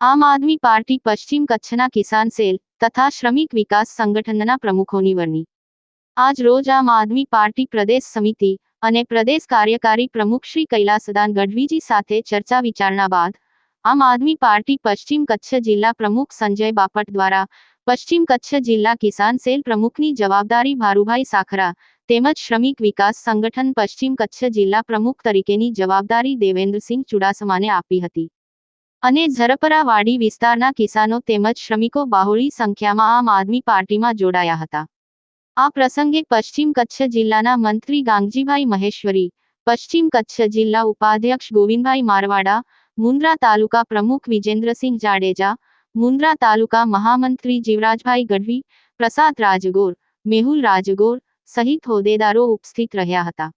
આમ આદમી પાર્ટી પશ્ચિમ કચ્છના કિસાન સેલ તથા શ્રમિક વિકાસ સંગઠનના પ્રમુખોની વરણી આજ રોજ આમ આદમી પાર્ટી પ્રદેશ સમિતિ અને પ્રદેશ કાર્યકારી પ્રમુખ શ્રી કૈલાસદાન ગઢવીજી સાથે ચર્ચા વિચારણા બાદ આમ આદમી પાર્ટી પશ્ચિમ કચ્છ જિલ્લા પ્રમુખ સંજય બાપટ દ્વારા પશ્ચિમ કચ્છ જિલ્લા કિસાન સેલ પ્રમુખની જવાબદારી ભારુભાઈ સાખરા તેમજ શ્રમિક વિકાસ સંગઠન પશ્ચિમ કચ્છ જિલ્લા પ્રમુખ તરીકેની જવાબદારી દેવેન્દ્રસિંહ ચુડાસમાને આપી હતી. અને ઝરપરાવાડી વિસ્તારના કિસાનો તેમજ શ્રમિકો બહોળી સંખ્યામાં આમ આદમી પાર્ટીમાં જોડાયા હતા. આ પ્રસંગે પશ્ચિમ કચ્છ જિલ્લાના મંત્રી ગાંગજીભાઈ મહેશ્વરી, પશ્ચિમ કચ્છ જિલ્લા ઉપાધ્યક્ષ ગોવિંદભાઈ મારવાડા, મુન્દ્રા તાલુકા પ્રમુખ વિજેન્દ્રસિંહ જાડેજા મુન્દ્રા તાલુકા મહામંત્રી જીવરાજભાઈ ગઢવી, પ્રસાદ રાજગોર, મેહુલ રાજગોર સહિત હોદ્દેદારો ઉપસ્થિત રહ્યા હતા.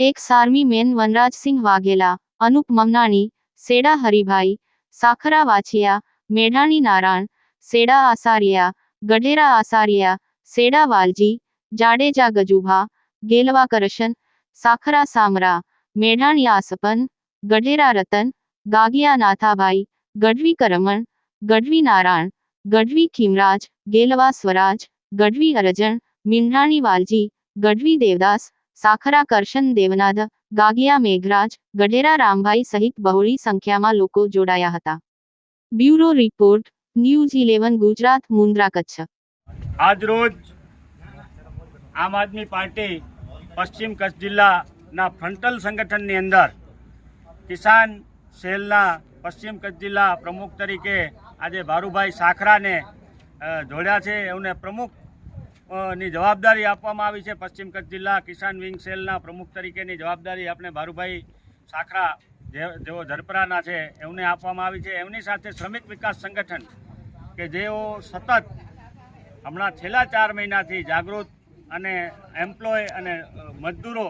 એક સારમી મેન વનરાજસિંહ વાઘેલા, અનુપ મમનાણી, સેડા હરિભાઈ, સાખરા વાછિયા, મેઢાણી નારાયણ, સેડા આસારિયા, ગઢેરા આસારિયા, સેડા વાલજી, જાડેજા ગજુભા, ગેલવા કરશન, સાખરા સામરા, મેઢાણી આસપન, ગઢેરા રતન, ગાગિયા નાથાભાઈ, ગઢવી કરમણ ગઢવી નારાયણ, ગઢવી ખીમરાજ, ગેલવા સ્વરાજ, ગઢવી અરજણ, મીંઢાણી વાલજી, ગઢવી દેવદાસ, સાખરા કરશન દેવનાથ ગાગિયા મેઘરાજ, ગઢેરા રામભાઈ સહિત બહોળી સંખ્યામાં લોકો જોડાયા હતા. Bureau report, news eleven, Gujarat, Mundra Kutch. આજરોજ આમ આદમી પાર્ટી પશ્ચિમ કચ્છ જિલ્લાના ફ્રન્ટલ સંગઠનની અંદર કિસાન સેલના પશ્ચિમ કચ્છ જિલ્લા પ્રમુખ તરીકે આજે ભારુભાઈ સાખરાને જોડ્યા છે. એમને પ્રમુખની જવાબદારી આપવામાં આવી છે. પશ્ચિમ કચ્છ જિલ્લા કિસાન વિંગ સેલના પ્રમુખ તરીકેની જવાબદારી આપણે ભારુભાઈ સાખરા જેઓ ઝરપરાના છે, એમને આપવામાં આવી છે. એમની સાથે શ્રમિક વિકાસ સંગઠન કે જેઓ સતત હમણાં છેલ્લા ચાર મહિનાથી જાગૃત અને એમ્પ્લોય અને મજદૂરો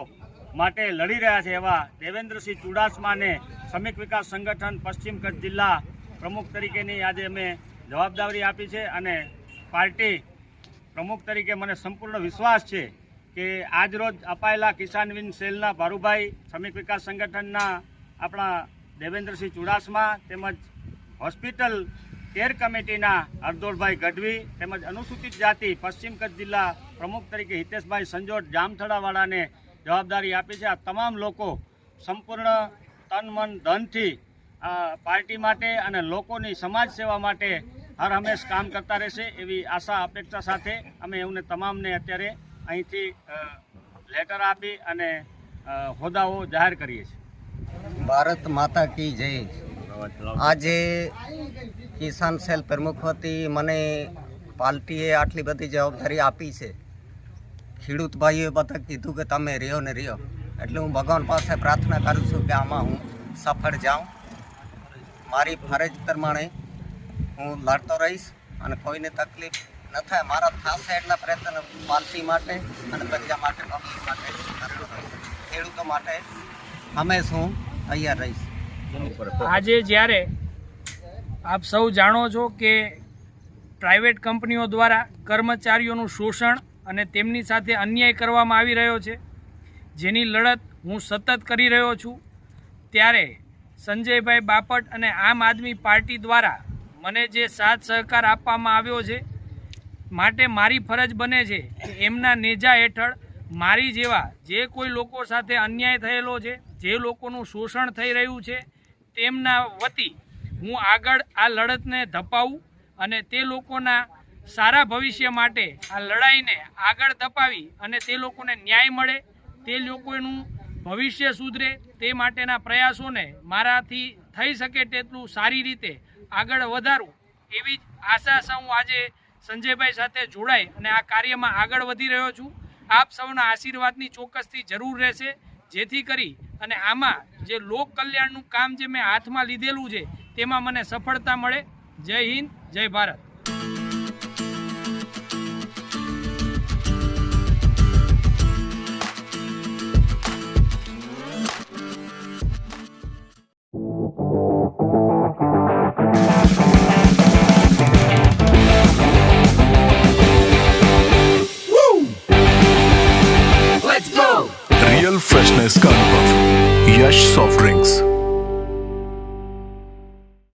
માટે લડી રહ્યા છે એવા દેવેન્દ્રસિંહ ચુડાસમાને શ્રમિક વિકાસ સંગઠન પશ્ચિમ કચ્છ જિલ્લા પ્રમુખ તરીકેની આજે અમે જવાબદારી આપી છે અને પાર્ટી પ્રમુખ તરીકે મને સંપૂર્ણ વિશ્વાસ છે કે આજરોજ અપાયેલા કિસાન સેલના ભારુભાઈ, શ્રમિક વિકાસ સંગઠનના આપણા દેવેન્દ્રસિંહ ચુડાસમા તેમજ હોસ્પિટલ કેર કમિટીના હરદોળભાઈ ગઢવી તેમજ અનુસૂચિત જાતિ પશ્ચિમ કચ્છ જિલ્લા પ્રમુખ તરીકે હિતેશભાઈ સંજોટ જામથડાવાળાને જવાબદારી આપી છે. આ તમામ લોકો સંપૂર્ણ તન મન ધનથી પાર્ટી માટે અને લોકોની સમાજ સેવા માટે હર હંમેશ કામ કરતા રહેશે એવી આશા, અપેક્ષા સાથે અમે એમને તમામને અત્યારે અહીંથી લેટર આપી અને હોદ્દાઓ જાહેર કરીએ છીએ. ભારત માતા કી જય. આજે કિસાન સેલ પ્રમુખ વતી મને પાર્ટીએ આટલી બધી જવાબદારી આપી છે. ખેડૂત ભાઈઓએ બધા કીધું કે તમે રહ્યો ને રહ્યો. એટલે હું ભગવાન પાસે પ્રાર્થના કરું છું કે આમાં હું સફળ જાઉં. મારી ફરજ પ્રમાણે હું લડતો રહીશ અને કોઈને તકલીફ ન થાય. મારા થશે એટલા પ્રયત્ન પાલસી માટે અને પ્રજા માટે પબ્લિક માટે કરતો ખેડૂતો માટે હંમેશ હું તૈયાર રહીશ. આજે જ્યારે આપ સૌ જાણો છો કે પ્રાઇવેટ કંપનીઓ દ્વારા કર્મચારીઓનું શોષણ અને તેમની સાથે અન્યાય કરવામાં આવી રહ્યો છે, જેની લડત હું સતત કરી રહ્યો છું, ત્યારે સંજયભાઈ બાપટ અને આમ આદમી પાર્ટી દ્વારા મને જે સાથ સહકાર આપવામાં આવ્યો છે, માટે મારી ફરજ બને છે કે એમના નેજા હેઠળ મારી જેવા જે કોઈ લોકો સાથે અન્યાય થયેલો છે, જે લોકોનું શોષણ થઈ રહ્યું છે, તેમના વતી હું આગળ આ લડતને ધપાવું અને તે લોકોના સારા ભવિષ્ય માટે આ લડાઈને આગળ ધપાવી અને તે લોકોને ન્યાય મળે, તે લોકોનું ભવિષ્ય સુધરે તે માટેના પ્રયાસોને મારાથી થઈ શકે તેટલું સારી રીતે આગળ વધારું એવી જ આશા હું આજે સંજયભાઈ સાથે જોડાઈ અને આ કાર્યમાં આગળ વધી રહ્યો છું. આપ સૌના આશીર્વાદની ચોક્કસથી જરૂર રહેશે. જેથી કરી અને આમાં જે લોક કલ્યાણનું કામ જે મેં હાથમાં લીધેલું છે, તેમાં મને સફળતા મળે. જય હિન્દ, જય ભારત.